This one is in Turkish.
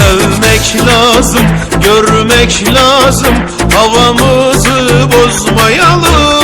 Sevmek lazım, görmek lazım Havamızı bozmayalım